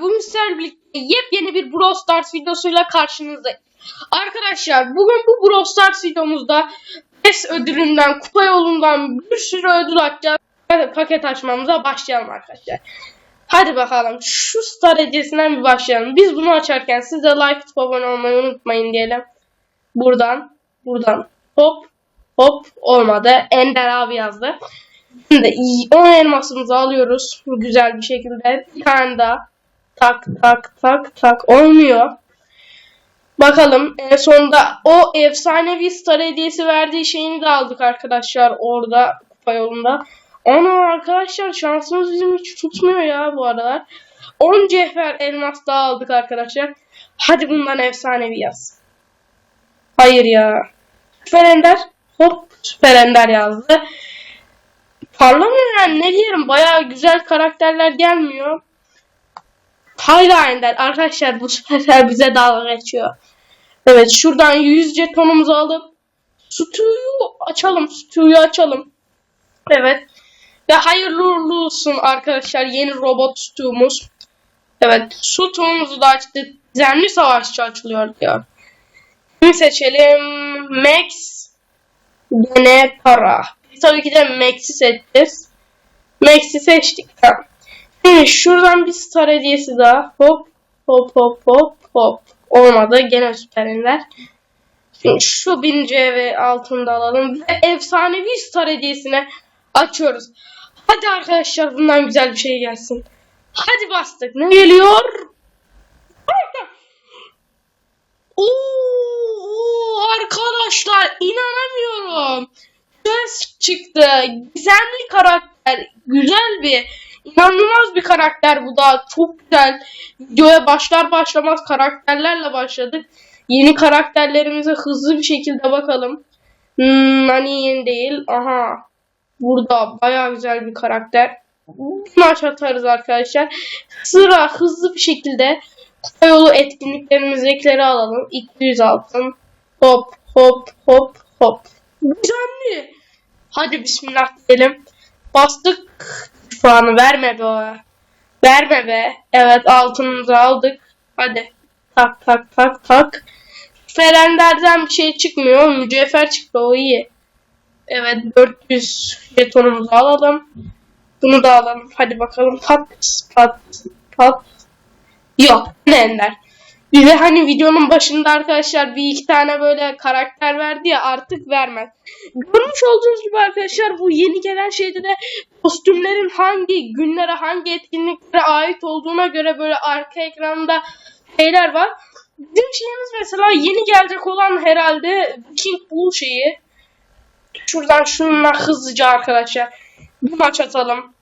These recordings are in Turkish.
Bugün sizlerle birlikte yepyeni bir Brawl Stars videosuyla karşınızdayım. Arkadaşlar bugün bu Brawl Stars videomuzda PES ödülünden, kupa yolundan bir sürü ödül açacağız. Hadi paket açmamıza başlayalım arkadaşlar. Hadi bakalım şu star hediyesinden bir başlayalım. Biz bunu açarken siz de like atıp abone olmayı unutmayın diyelim. Buradan, buradan hop hop olmadı. Ender abi yazdı. Şimdi 10 elmasımızı alıyoruz güzel bir şekilde. Bir tane daha tak tak tak tak olmuyor. Bakalım en sonunda o efsanevi star hediyesi verdiği şeyini de aldık arkadaşlar orada kupa yolunda. Ama arkadaşlar şansımız bizim hiç tutmuyor ya bu aralar. 10 cevher elmas daha aldık arkadaşlar. Hadi bundan efsanevi yaz. Hayır ya. Süper Ender. Hop Süper Ender yazdı. Parlamıyor yani ne diyelim bayağı güzel karakterler gelmiyor. Hala Ender. Arkadaşlar bu sefer bize dalga geçiyor. Evet şuradan 100 jetonumuzu alıp Stu'yu açalım. Stu'yu açalım. Evet. Ve hayırlı uğurlu olsun arkadaşlar yeni robot Stu'muz. Evet Stu'muzu da açtık. Zemli savaşçı açılıyor diyor. Kimi seçelim? Max. Gene para. Tabii ki de Max'i seçeceğiz. Max'i seçtik. Tamam. Şuradan bir star hediyesi daha. Hop hop hop hop hop. Olmadı. Gene süper ender. Şimdi şu birinci evi altında alalım. Ve efsanevi star hediyesine açıyoruz. Hadi arkadaşlar bundan güzel bir şey gelsin. Hadi bastık. Ne geliyor? Oo, arkadaşlar inanamıyorum. Ses çıktı. Gizemli karakter. Güzel bir inanılmaz bir karakter bu da. Çok güzel. Videoya başlar başlamaz karakterlerle başladık. Yeni karakterlerimize hızlı bir şekilde bakalım. Hmm, Nani yeni değil. Aha. Burada baya güzel bir karakter. Maç atarız arkadaşlar. Sıra hızlı bir şekilde kupa yolu etkinliklerimizdekileri alalım. 200 altın. Hop hop hop hop. Güzelli. Hadi bismillah diyelim. Bastık. Puanı verme be. Verme be. Evet altınımızı aldık. Hadi. Tak tak tak tak. Ferender'den bir şey çıkmıyor. Mücevher çıktı o iyi. Evet 400 jetonumuzu alalım. Bunu da alalım. Hadi bakalım. Pat pat pat. Yok. Ne ender. Bize hani videonun başında arkadaşlar bir iki tane böyle karakter verdi ya artık vermez. Görmüş olduğunuz gibi arkadaşlar bu yeni gelen şeyde de kostümlerin hangi günlere hangi etkinliklere ait olduğuna göre böyle arka ekranda şeyler var. Bizim şeyimiz mesela yeni gelecek olan herhalde King Bull şeyi. Şuradan şununla hızlıca arkadaşlar bir maç atalım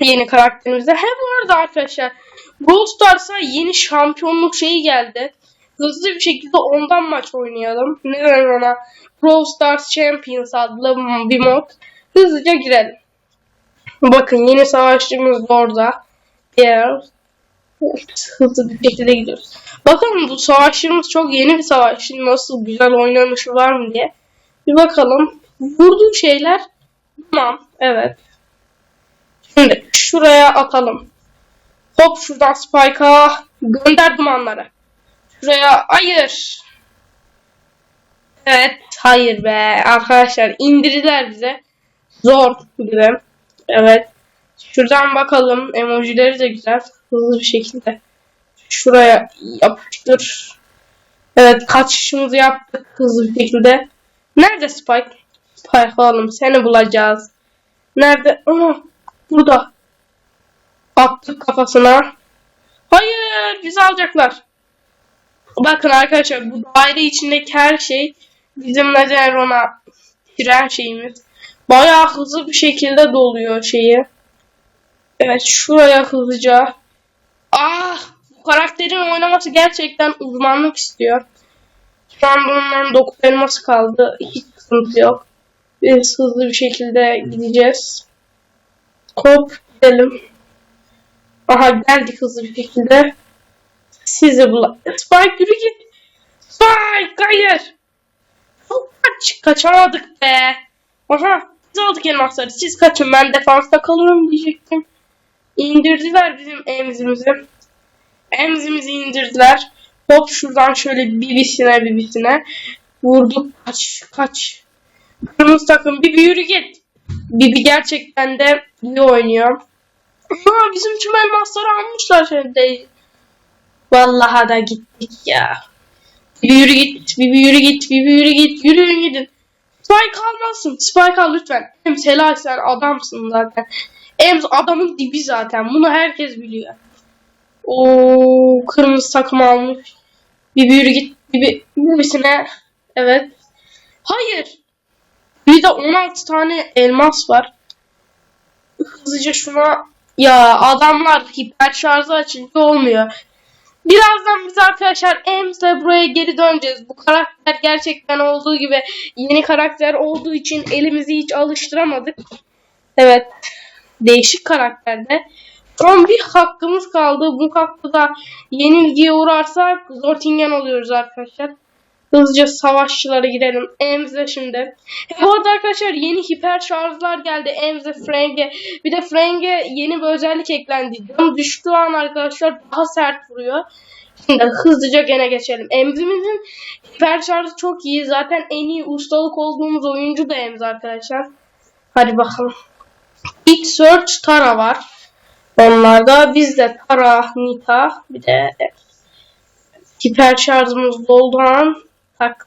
yeni karakterimize. Hem bu arada arkadaşlar Brawl Stars'a yeni şampiyonluk şeyi geldi. Hızlı bir şekilde ondan maç oynayalım. Neden ona? Brawl Stars Champions adlı bir mod. Hızlıca girelim. Bakın yeni savaşçımız da orada. Diğer hızlı bir şekilde gidiyoruz. Bakın bu savaşçımız çok yeni bir savaşçı. Nasıl güzel oynanışı var mı diye. Bir bakalım. Vurduğu şeyler tamam. Evet. Şimdi şuraya atalım. Hop şuradan Spike'a gönder dumanları. Şuraya hayır. Evet hayır be arkadaşlar indirdiler bize. Zor gibi. Evet. Şuradan bakalım emojileri de güzel. Hızlı bir şekilde. Şuraya yapıştır. Evet kaçışımızı yaptık hızlı bir şekilde. Nerede Spike? Spike oğlum seni bulacağız. Nerede? Aha burada. Attık kafasına. Hayır bizi alacaklar. Bakın arkadaşlar bu daire içindeki her şey bizim neden ona tren şeyimiz. Bayağı hızlı bir şekilde doluyor şeyi. Evet şuraya hızlıca. Ah bu karakterin oynaması gerçekten uzmanlık istiyor. Şu an bunların 9 elması kaldı. Hiç sıkıntı yok. Biz hızlı bir şekilde gideceğiz. Hop gidelim. Aha geldik hızlı bir şekilde. Sizi bul. Spike yürü git. Spike hayır. Kaç kaçamadık be. Aha biz aldık elmasları. Siz kaçın ben defansta kalıyorum diyecektim. İndirdiler bizim emzimizi. Emzimizi indirdiler. Hop şuradan şöyle bibisine bibisine vurduk. Kaç kaç. Kırmızı takım bir yürü git. Bibi gerçekten de iyi oynuyor. Ama bizim tüm elmasları almışlar şimdi. Vallahi da gittik ya. Bir yürü git, bir yürü git, bir yürü git, yürüyün gidin. Spike almazsın. Spike al lütfen. Hem helal sen adamsın zaten. Ems adamın dibi zaten. Bunu herkes biliyor. O kırmızı takım almış. Bir yürü git. Bir birisine. Evet. Hayır. Bir de 16 tane elmas var. Hızlıca şuna ya adamlar hiper şarjı açınca olmuyor. Birazdan biz arkadaşlar Ems'le buraya geri döneceğiz. Bu karakter gerçekten olduğu gibi yeni karakter olduğu için elimizi hiç alıştıramadık. Evet. Değişik karakterde. Son bir hakkımız kaldı. Bu hakta da yenilgiye uğrarsak Zortingen oluyoruz arkadaşlar. Hızlıca savaşçılara girelim. Emze şimdi. E, bu arada arkadaşlar yeni hiper şarjlar geldi. Emze, Frenge. Bir de Frenge yeni bir özellik eklendi. Canı düştüğü an arkadaşlar daha sert vuruyor. Şimdi hızlıca gene geçelim. Emzimizin hiper şarjı çok iyi. Zaten en iyi ustalık olduğumuz oyuncu da Emze arkadaşlar. Hadi bakalım. Big Search Tara var. Onlarda bizde Tara, Nita bir de hiper şarjımız dolduğu an tak.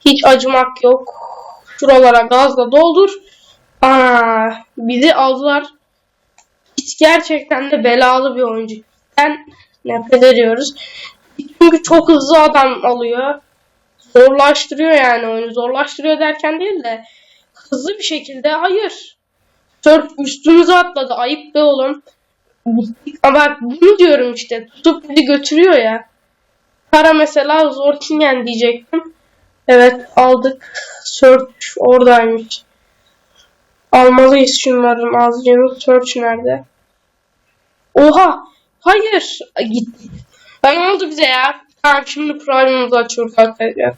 Hiç acımak yok. Şuralara gazla doldur. Aa, bizi aldılar. Hiç gerçekten de belalı bir oyuncu. Ben nefret ediyoruz. Çünkü çok hızlı adam alıyor. Zorlaştırıyor yani oyunu. Zorlaştırıyor derken değil de hızlı bir şekilde hayır. Sörf üstümüze atladı. Ayıp be oğlum. Ama bunu diyorum işte. Tutup bizi götürüyor ya. Kara mesela Zortingen diyecektim. Evet aldık. Search oradaymış. Almalıyız şunların azıcığını. Search nerede? Oha! Hayır! Gitti. Ne oldu bize ya? Tamam şimdi Prime'ımızı açıyoruz arkadaşlar.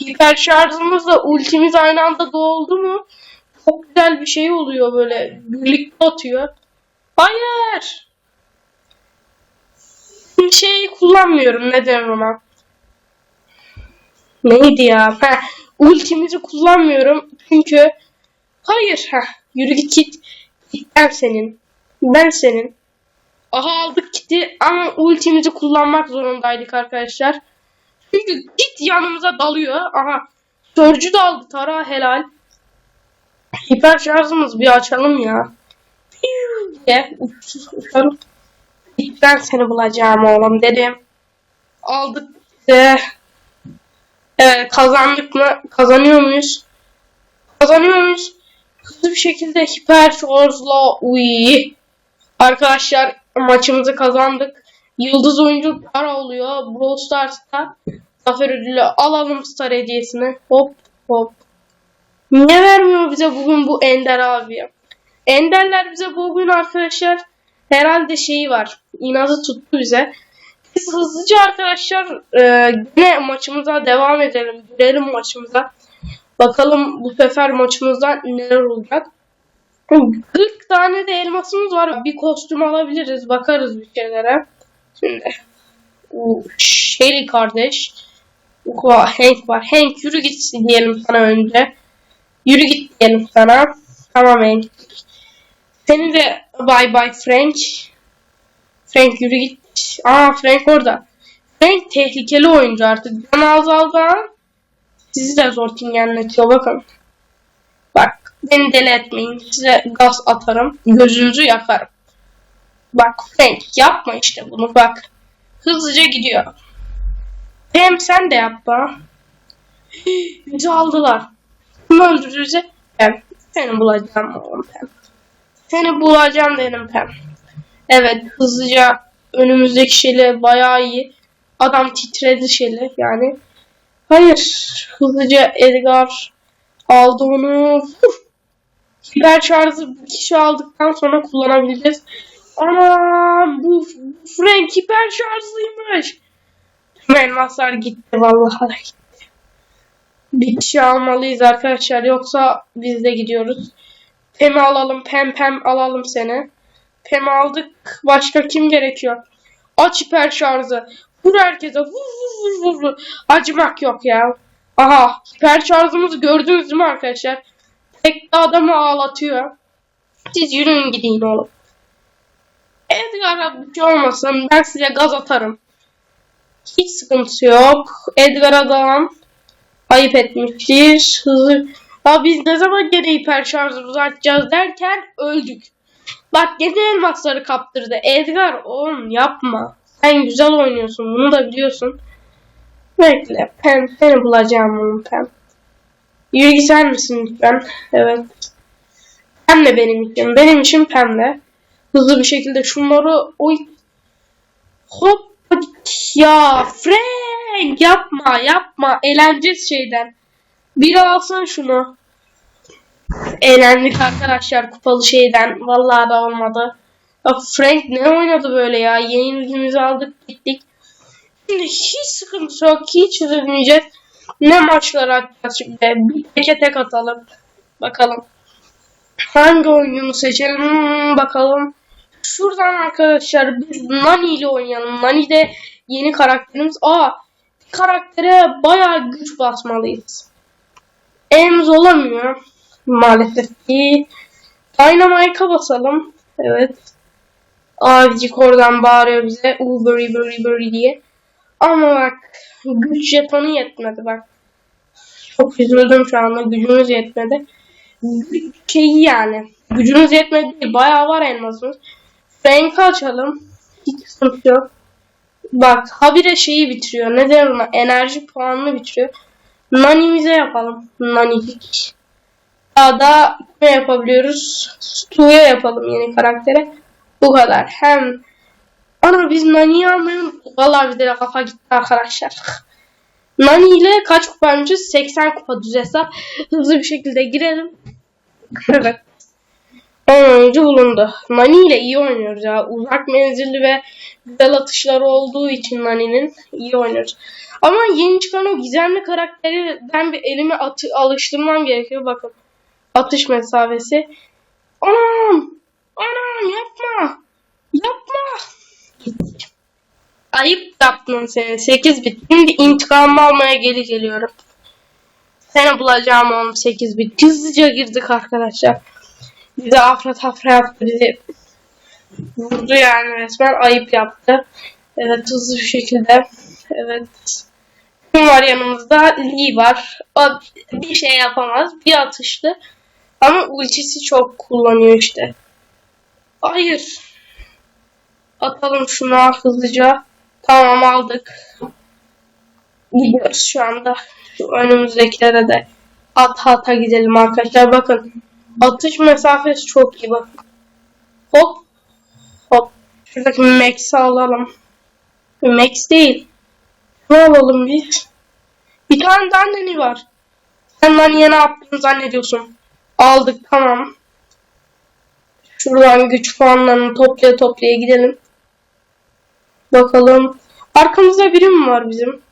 Hiper şarjımızla ultimiz aynı anda doldu mu? Çok güzel bir şey oluyor böyle. Birlikte atıyor. Hayır! Şey kullanmıyorum. Ne derim ona? Neydi ya? Heh, ultimizi kullanmıyorum. Çünkü hayır. Heh, yürü git git. Ben senin. Ben senin. Aha aldık gitti ama ultimizi kullanmak zorundaydık arkadaşlar. Çünkü git yanımıza dalıyor. Aha. Sörcü de aldı Tara helal. Hiper şarjımız bir açalım ya. diye uçalım. Ben seni bulacağım oğlum dedim. Aldık bize. Evet kazandık mı? Kazanıyor muyuz? Kazanıyor muyuz? Hızlı bir şekilde hiper şarjla uy. Arkadaşlar maçımızı kazandık. Yıldız oyuncu para oluyor. Brawl Stars'ta zafer ödülü alalım star hediyesini. Hop hop. Niye vermiyor bize bugün bu Ender abi? Enderler bize bugün arkadaşlar herhalde şeyi var. İnadı tuttu bize. Biz hızlıca arkadaşlar e, yine maçımıza devam edelim. Girelim maçımıza. Bakalım bu sefer maçımızda neler olacak. 40 tane de elmasımız var. Bir kostüm alabiliriz. Bakarız bir şeylere. Şimdi. O Shelly kardeş. Hank var. Hank yürü gitsin diyelim sana önce. Yürü git diyelim sana. Tamam Hank. Seni de bye bye Frank. Frank yürü git. Aa Frank orada. Frank tehlikeli oyuncu artık. Can azaldı. Sizi de zor tingenletiyor bakın. Bak beni deli etmeyin. Size gaz atarım. Gözünüzü yakarım. Bak Frank yapma işte bunu bak. Hızlıca gidiyor. Hem sen de yapma. Bizi aldılar. Öldürdü bizi? Ben. Seni bulacağım oğlum Pem. Seni bulacağım dedim Pem. Evet hızlıca önümüzdeki şeyle bayağı iyi. Adam titredi şeyle yani. Hayır. Hızlıca Edgar aldı onu. Hiper şarjı kişi aldıktan sonra kullanabileceğiz. Aman bu Frank hiper şarjlıymış. Tüm elmaslar gitti vallahi gitti. Bir kişi almalıyız arkadaşlar yoksa biz de gidiyoruz. Pem'i alalım. Pem pem alalım seni. Pem aldık. Başka kim gerekiyor? Aç hiper şarjı. Vur herkese. Vur vur vur vur. Acımak yok ya. Aha hiper şarjımızı gördünüz mü arkadaşlar? Tek adamı ağlatıyor. Siz yürüyün gidin oğlum. Edgar'a bir şey olmasın. Ben size gaz atarım. Hiç sıkıntı yok. Edgar adam ayıp etmiştir. Hızlı. Ya biz ne zaman gene hiper şarjımızı açacağız derken öldük. Bak gene elmasları kaptırdı. Edgar oğlum yapma. Sen güzel oynuyorsun. Bunu da biliyorsun. Bekle. Pen, seni bulacağım onun pen. Yürü sen misin lütfen? Evet. Pemle benim için. Benim için pemle. Hızlı bir şekilde şunları oy. Hop. Ya Frank yapma yapma. Eğleneceğiz şeyden. Biri alsın şunu. Eğlendik arkadaşlar kupalı şeyden. Vallahi da olmadı. Ya Frank ne oynadı böyle ya? Yenilgimizi aldık gittik. Şimdi hiç sıkıntı yok. Hiç üzülmeyeceğiz. Ne maçlar atacağız şimdi? Bir teke tek atalım. Bakalım. Hangi oyunu seçelim? Hmm, bakalım. Şuradan arkadaşlar biz Nani ile oynayalım. Nani de yeni karakterimiz. Aa karaktere bayağı güç basmalıyız. Ems olamıyor. Maalesef ki. Dynamite'a basalım. Evet. Abicik oradan bağırıyor bize. Uberry berry berry diye. Ama bak güç jetonu yetmedi bak. Çok üzüldüm şu anda. Gücümüz yetmedi. Şeyi yani. Gücümüz yetmedi değil. Bayağı var elmasımız. Frank'ı açalım. Hiç sıkıntı yok. Bak habire şeyi bitiriyor. Ne der ona? Enerji puanını bitiriyor. Nani'mize yapalım. Nani hiç. Daha da ne yapabiliyoruz? Stu'ya yapalım yeni karaktere. Bu kadar. Hem Ana biz Nani'yi almayalım. Vallahi bizde de kafa gitti arkadaşlar. Nani ile kaç kupaymışız? 80 kupa düz hesap. Hızlı bir şekilde girelim. evet. 10 oyuncu bulundu. Nani ile iyi oynuyoruz ya. Uzak menzilli ve güzel atışları olduğu için Nani'nin iyi oynuyoruz. Ama yeni çıkan o gizemli karakteri ben bir elimi atı, alıştırmam gerekiyor. Bakın. Atış mesafesi. Anam! Anam yapma! Yapma! Ayıp yaptın seni. 8 bit. Şimdi intikamımı almaya geri geliyorum. Seni bulacağım oğlum 8 bit. Hızlıca girdik arkadaşlar. Bize afra tafra yaptı. Bizi vurdu yani resmen. Ayıp yaptı. Evet hızlı bir şekilde. Evet. Kim var yanımızda? Lee var. O bir şey yapamaz. Bir atıştı. Ama ultisi çok kullanıyor işte. Hayır. Atalım şuna hızlıca. Tamam aldık. Gidiyoruz şu anda. Şu önümüzdekilere de at ata gidelim arkadaşlar. Bakın. Atış mesafesi çok iyi bakın. Hop. Hop. Şuradaki Max'i alalım. Max değil. Ne alalım bir? Bir tane daha neni var. Sen lan ne yaptığını zannediyorsun. Aldık tamam. Şuradan güç puanlarını toplaya toplaya gidelim. Bakalım. Arkamızda biri mi var bizim?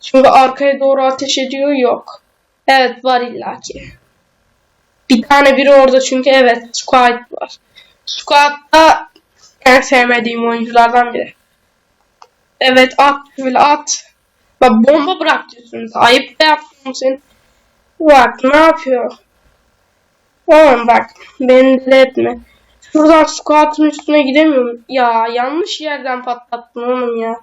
Çünkü arkaya doğru ateş ediyor. Yok. Evet var illaki. Bir tane biri orada çünkü evet Squad var. Squad da en sevmediğim oyunculardan biri. Evet at şöyle at. Bak bomba bırak diyorsunuz. Ayıp da yaptım sen. Bak ne yapıyor? Tamam bak beni deli etme. Şuradan squat'ın üstüne gidemiyorum. Ya yanlış yerden patlattın oğlum ya.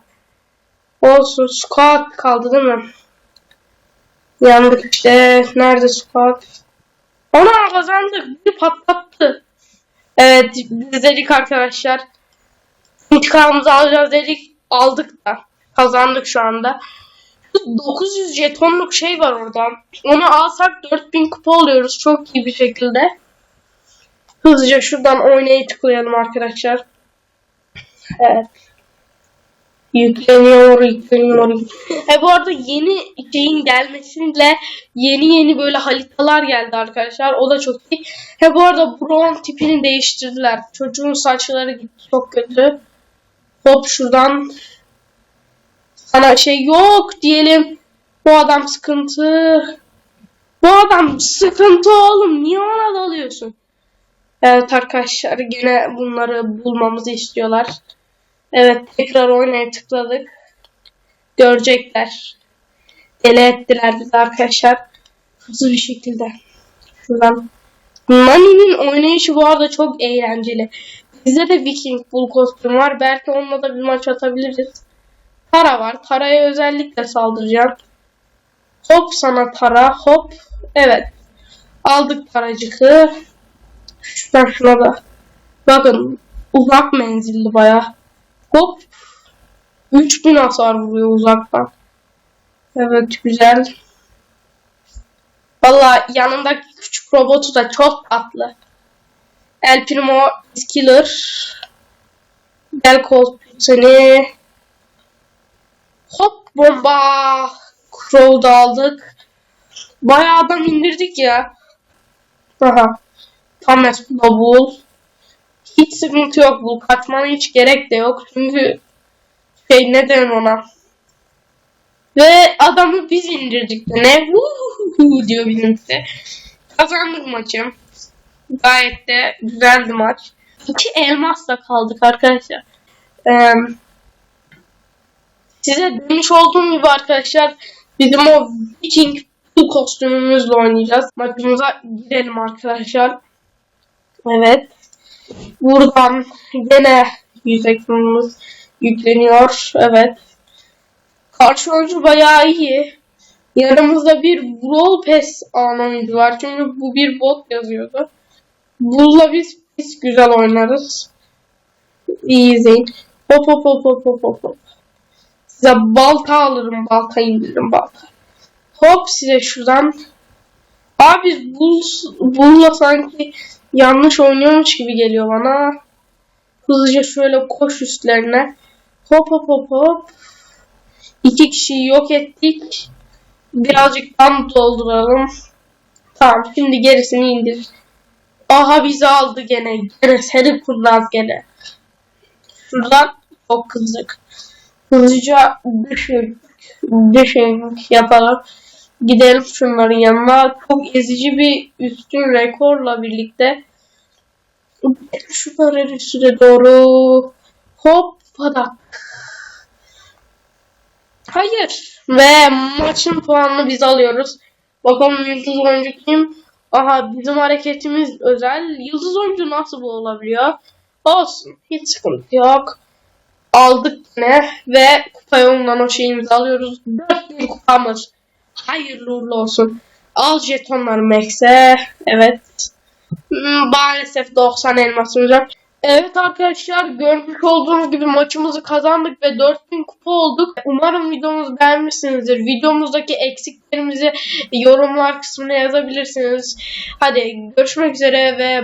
Olsun squat kaldı değil mi? Yandık işte. Nerede squat? Ona kazandık. Bir patlattı. Evet dedik arkadaşlar. İntikamımızı alacağız dedik. Aldık da. Kazandık şu anda. 900 jetonluk şey var orada. Onu alsak 4000 kupa oluyoruz çok iyi bir şekilde. Hızlıca şuradan oynayı tıklayalım arkadaşlar. Evet. Yükleniyor, yükleniyor. E bu arada yeni şeyin gelmesiyle yeni yeni böyle haritalar geldi arkadaşlar. O da çok iyi. He bu arada Brown tipini değiştirdiler. Çocuğun saçları gitti çok kötü. Hop şuradan sana şey yok diyelim. Bu adam sıkıntı. Bu adam sıkıntı oğlum. Niye ona dalıyorsun? Evet arkadaşlar gene bunları bulmamızı istiyorlar. Evet tekrar oynaya tıkladık. Görecekler. Deli ettiler bizi arkadaşlar. Hızlı bir şekilde. Şuradan. Nani'nin oynayışı bu arada çok eğlenceli. Bizde de Viking Bull kostüm var. Belki onunla da bir maç atabiliriz. Tara var. Tara'ya özellikle saldıracağım. Hop sana Tara. Hop. Evet. Aldık Taracık'ı. Şuradan şuna da. Bakın uzak menzilli baya. Hop. 3000 hasar vuruyor uzaktan. Evet güzel. Valla yanındaki küçük robotu da çok tatlı. El Primo is Killer. Gel kol seni. Hop bomba. Crow'u da aldık. Bayağı adam indirdik ya. Aha. Thomas Bubble. Hiç sıkıntı yok bu. Kaçmana hiç gerek de yok. Çünkü şey ne denir ona. Ve adamı biz indirdik ne? Diyor bizimki. Kazandık maçı. Gayet de güzeldi maç. İki elmasla kaldık arkadaşlar. Ee, size demiş olduğum gibi arkadaşlar bizim o Viking bu kostümümüzle oynayacağız. Maçımıza girelim arkadaşlar. Evet. Buradan gene yüz ekranımız yükleniyor. Evet. Karşı oyuncu bayağı iyi. Yanımızda bir Brawl Pass alan oyuncu var. Çünkü bu bir bot yazıyordu. Bununla biz biz güzel oynarız. İyi izleyin. Hop hop hop hop hop hop hop. Size balta alırım. Balta indiririm balta. Hop size şuradan. Abi biz Bull, Bull'la sanki yanlış oynuyormuş gibi geliyor bana. Hızlıca şöyle koş üstlerine. Hop hop hop hop. İki kişiyi yok ettik. Birazcık tam dolduralım. Tamam şimdi gerisini indir. Aha bizi aldı gene. Gene seni kurnaz gene. Şuradan çok kızdık. Hızlıca düşün. Düşün yapalım. Gidelim şunların yanına. Çok ezici bir üstün rekorla birlikte. Şunların üstüne doğru. Hop padak. Hayır. Ve maçın puanını biz alıyoruz. Bakalım yıldız oyuncu kim? Aha bizim hareketimiz özel. Yıldız oyuncu nasıl bu olabiliyor? Olsun. Hiç sıkıntı yok. Aldık ne ve kupa yolundan o şeyimizi alıyoruz. 4000 kupamız. Hayırlı uğurlu olsun. Al jetonlar Max'e. Evet. Hmm, Maalesef 90 elmasımız var. Evet arkadaşlar görmüş olduğunuz gibi maçımızı kazandık ve 4000 kupa olduk. Umarım videomuzu beğenmişsinizdir. Videomuzdaki eksiklerimizi yorumlar kısmına yazabilirsiniz. Hadi görüşmek üzere ve